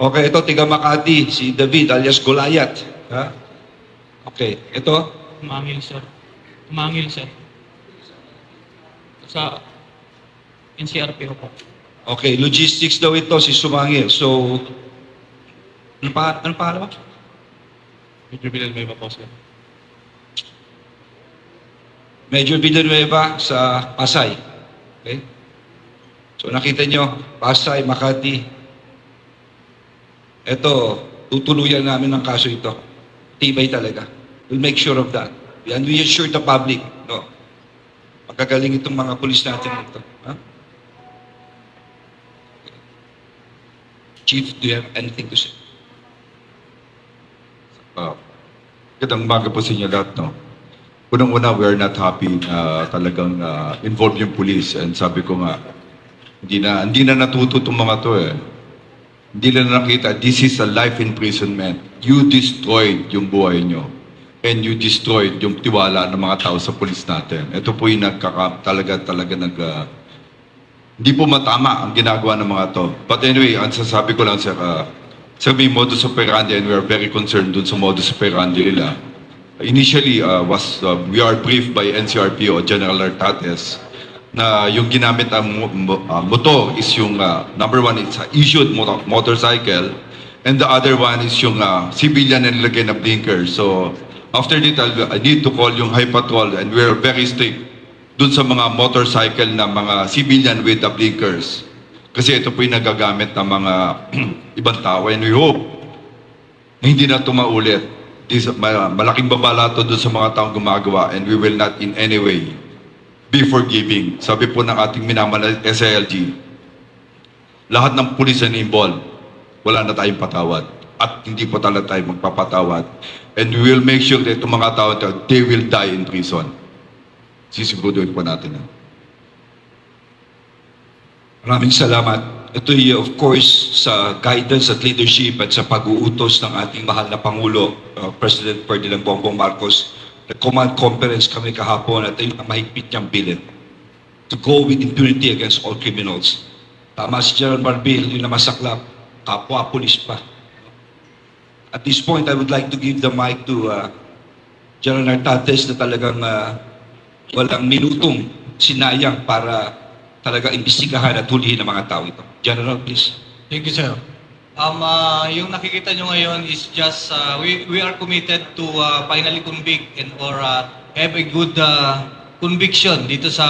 Okay, ito, tiga Makati, si David alias Goliath. Ha? Okay, ito, Umangil, sir. Umangil, sir. Sa NCRPO po. okay, logistics daw ito, si Sumangil. So, ano pa, ano pa, ano? Medyo Villanueva po, sir. Major Villanueva sa Pasay. Okay? So nakita nyo, Pasay, Makati. Ito, tutuluyan namin ang kaso ito. Tibay talaga. We'll make sure of that. And we assure the public, no? Magagaling itong mga pulis natin ito. Ha? Chief, do you have anything to say? Uh, Magandang umaga po sa inyo lahat, no? Unang-una, we are not happy na talagang uh, involved yung police. And sabi ko nga, hindi na, hindi na natuto itong mga to eh. Hindi na nakita, this is a life imprisonment. You destroyed yung buhay nyo. And you destroyed yung tiwala ng mga tao sa police natin. Ito po yung nagkaka, talaga, talaga nag, uh, hindi po matama ang ginagawa ng mga to. But anyway, ang sasabi ko lang, sir, uh, sir, may modus operandi and we are very concerned dun sa modus operandi nila. Initially, uh, was uh, we are briefed by NCRPO, General Artates, na yung ginamit ang uh, motor is yung, uh, number one, it's a issued motor- motorcycle, and the other one is yung uh, civilian na nilagay na blinker. So, after that, I'll- I need to call yung high patrol and we're very strict dun sa mga motorcycle na mga civilian with the blinkers. Kasi ito po yung nagagamit ng mga ibang tao and we hope na hindi na ito maulit. This, ma- malaking babala to dun sa mga taong gumagawa and we will not in any way be forgiving. Sabi po ng ating minamahal na SILG, lahat ng pulis na involved, wala na tayong patawad. At hindi po talaga tayo magpapatawad. And we will make sure that itong mga tao, they will die in prison. Sisiguraduhin po natin yan. Maraming salamat. Ito ay of course sa guidance at leadership at sa pag-uutos ng ating mahal na Pangulo, uh, President Ferdinand Bongbong Marcos. Nag-command conference kami kahapon at ayun ang mahigpit niyang bilin to go with impunity against all criminals. Tama si General Marbil, yung namasaklap, kapwa pulis pa. At this point, I would like to give the mic to uh, General Nartates na talagang uh, walang minutong sinayang para talaga imbestigahan at hulihin ang mga tao ito. General, please. Thank you, sir. Um, ah, yung nakikita nyo ngayon is just, ah, we, we are committed to ah, finally convict and or ah, have a good ah, conviction dito sa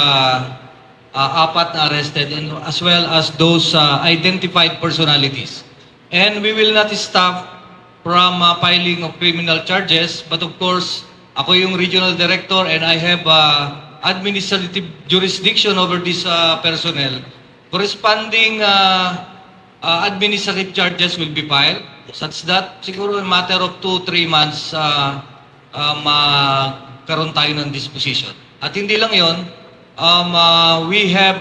ah, apat na arrested and as well as those ah, identified personalities. And we will not stop from ah, filing of criminal charges, but of course, ako yung regional director and I have ah, administrative jurisdiction over this ah, personnel. Corresponding ah, uh, administrative charges will be filed such that siguro in matter of 2-3 months uh, uh, magkaroon tayo ng disposition. At hindi lang yon, um, uh, we have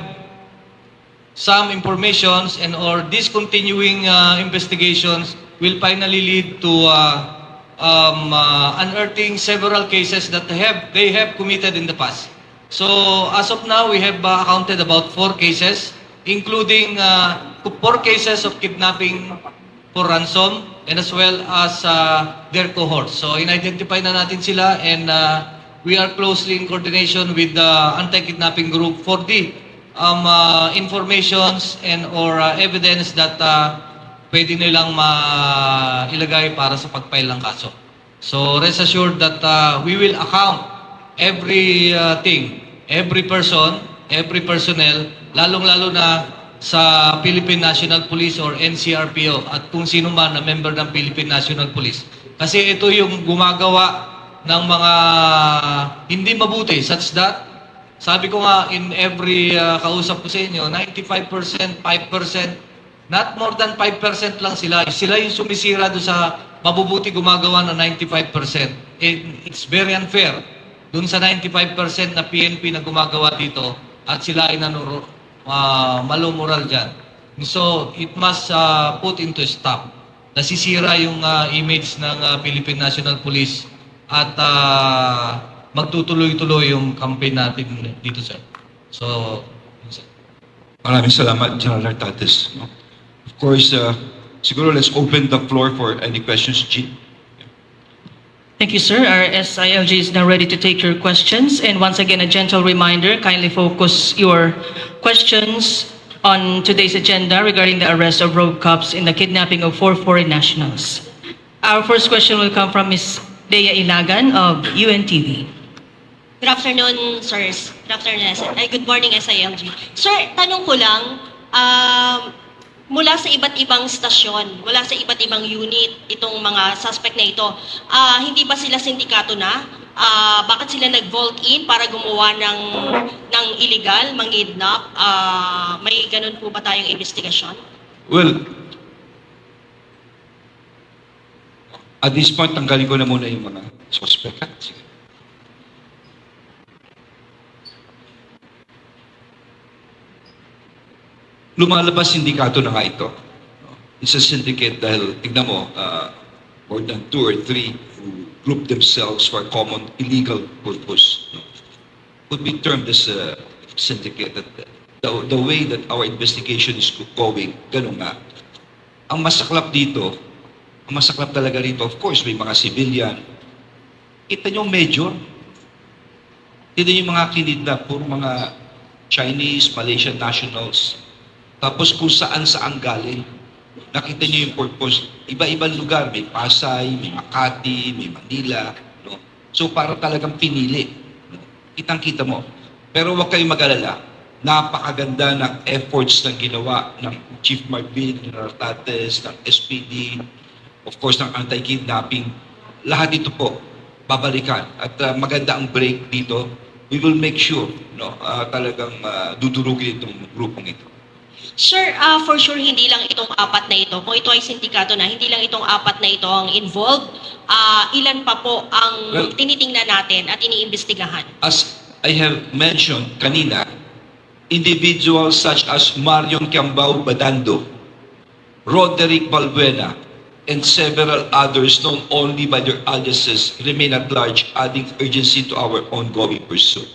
some informations and or discontinuing uh, investigations will finally lead to uh, um, uh, unearthing several cases that have they have committed in the past. So as of now, we have uh, accounted about four cases, including uh, four cases of kidnapping for ransom and as well as uh, their cohorts. So in-identify na natin sila and uh, we are closely in coordination with the anti-kidnapping group for the um, uh, informations and or uh, evidence that uh, pwede nilang mailagay para sa pag-file ng kaso. So rest assured that uh, we will account every uh, thing, every person, every personnel, lalong-lalo na sa Philippine National Police or NCRPO at kung sino man na member ng Philippine National Police. Kasi ito yung gumagawa ng mga hindi mabuti such that sabi ko nga in every uh, kausap ko sa inyo 95%, 5%, not more than 5% lang sila. Sila yung sumisira doon sa mabubuti gumagawa ng 95%. And it's very unfair doon sa 95% na PNP na gumagawa dito at sila ay nanuro, uh, malumural dyan. So, it must uh, put into stop. Nasisira yung uh, image ng uh, Philippine National Police at uh, magtutuloy-tuloy yung campaign natin dito, sir. So, sir. Maraming salamat, General Nartates. No? Of course, uh, siguro let's open the floor for any questions, Chief. Thank you, sir. Our SILG is now ready to take your questions. And once again, a gentle reminder, kindly focus your questions on today's agenda regarding the arrest of rogue cops in the kidnapping of four foreign nationals. Our first question will come from Ms. Dea Ilagan of UNTV. Good afternoon, sirs. Good afternoon, S- ay, good morning, SILG. Sir, tanong ko lang, um, mula sa iba't ibang stasyon, mula sa iba't ibang unit, itong mga suspect na ito, ah, hindi ba sila sindikato na? Ah, bakit sila nag-vault in para gumawa ng, ng illegal, mangidnap? Ah, may ganun po ba tayong investigasyon? Well, at this point, tanggalin ko na muna yung mga suspect. Sige. Lumalabas sindikato na nga ito. It's a syndicate dahil, tignan mo, uh, more than two or three who group themselves for a common illegal purpose. no, Would be termed as a syndicate. That the, the way that our investigation is going, ganun nga. Ang masaklap dito, ang masaklap talaga rito, of course, may mga civilian. Kita nyo major. Kita nyo yung mga kinidnap, puro mga Chinese, Malaysian nationals. Tapos kung saan saan galing. Nakita nyo yung purpose. Iba-ibang lugar. May Pasay, may Makati, may Manila. No? So para talagang pinili. no? Kitang-kita mo. Pero huwag kayong mag-alala. Napakaganda ng efforts na ginawa ng Chief Marvin, ng Artates, ng SPD, of course ng anti-kidnapping. Lahat ito po, babalikan. At uh, maganda ang break dito. We will make sure no, uh, talagang uh, dudurugin itong grupong ito. Sir, ah, for sure hindi lang itong apat na ito. Kung ito ay sindikato na, hindi lang itong apat na ito ang involved. Ah, ilan pa po ang Well- tinitingnan natin at iniimbestigahan? As I have mentioned kanina, individuals such as Marion Cambao Badando, Roderick Balbuena, and several others known only by their aliases remain at large, adding urgency to our ongoing pursuit.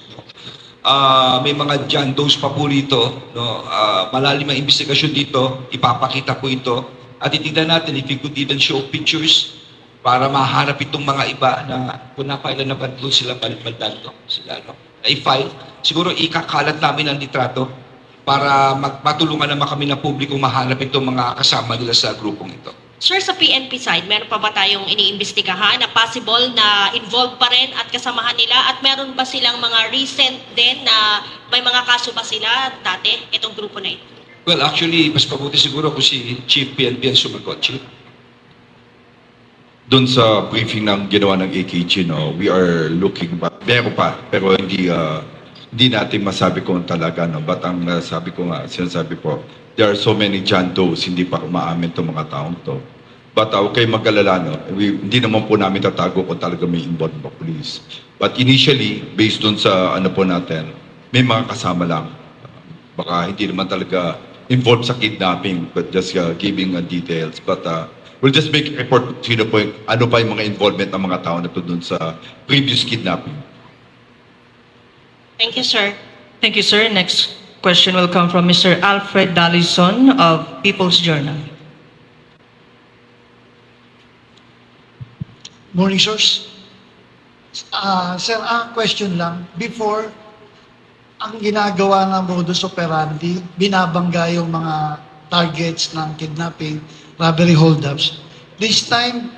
Ah, may mga John Does pa po rito, no? Ah, malalim ang investigasyon dito, ipapakita po ito, at titignan natin if we could even show pictures para mahanap itong mga iba na kung napailan na ba sila balbaldan sila no i-file siguro ikakalat namin ang litrato para matulungan naman kami ng publiko mahanap itong mga kasama nila sa grupong ito. Sir, sa PNP side, meron pa ba tayong iniimbestigahan na possible na involved pa rin at kasamahan nila? At meron ba silang mga recent din na may mga kaso ba sila dati, itong grupo na ito? Well, actually, mas mabuti siguro kung si Chief PNP ang sumagot. Chief? Doon sa briefing ng ginawa ng AKG, no, we are looking pa. Meron pa, pero hindi ah, hindi natin masabi kung talaga, no. But ang ah, sabi ko nga, sinasabi po, there are so many John Does, hindi pa umaamin itong mga taong to. But uh, huwag kayong mag-alala, no. We, hindi naman po namin tatago kung talaga may involved ba police. But initially, based doon sa ano po natin, may mga kasama lang. baka hindi naman talaga involved sa kidnapping but just uh, giving uh, details but uh, we'll just make a report sino po ano pa yung mga involvement ng mga tao na to dun sa previous kidnapping. Thank you, sir. Thank you, sir. Next question will come from Mr. Alfred Dallison of People's Journal. Morning, sirs. Ah, sir, ang question lang. Before, ang ginagawa ng modus operandi, binabangga yung mga targets ng kidnapping, robbery holdups. This time,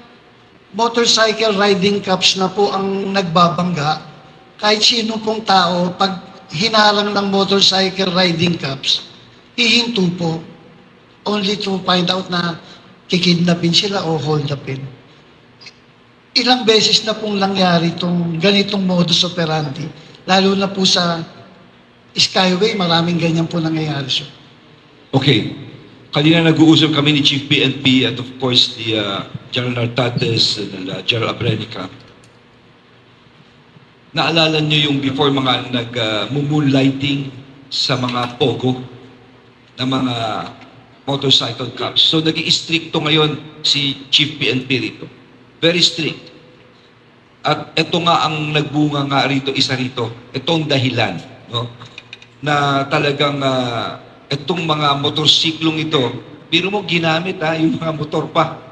motorcycle riding cups na po ang nagbabangga. Kahit sino pong tao, pag hinarang ng motorcycle riding cups, hihinto po. Only to find out na kikidnapin sila o hold upin ilang beses na pong nangyari itong ganitong modus operandi. Lalo na po sa Skyway, maraming ganyan po nangyayari. sir. Okay. Kanina nag-uusap kami ni Chief PNP at of course the uh, General Artates and uh, General Abrenica. Naalala niyo yung before mga nag-moonlighting sa mga pogo na mga motorcycle cops. So naging stricto ngayon si Chief PNP rito. Very strict. At ito nga ang nagbunga nga rito, isa rito. Ito ang dahilan. No? Na talagang ah, itong mga motorsiklong ito Biro mo ginamit ha, yung mga motor pa.